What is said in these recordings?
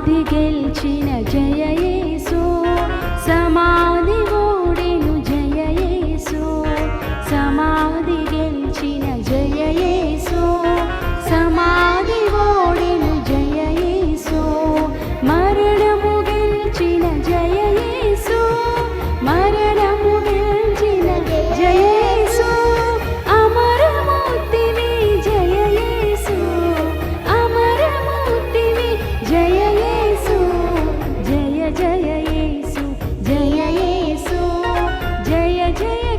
సమాధి గెలిచిన జయ సమాధి ఓ జయ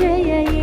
జయ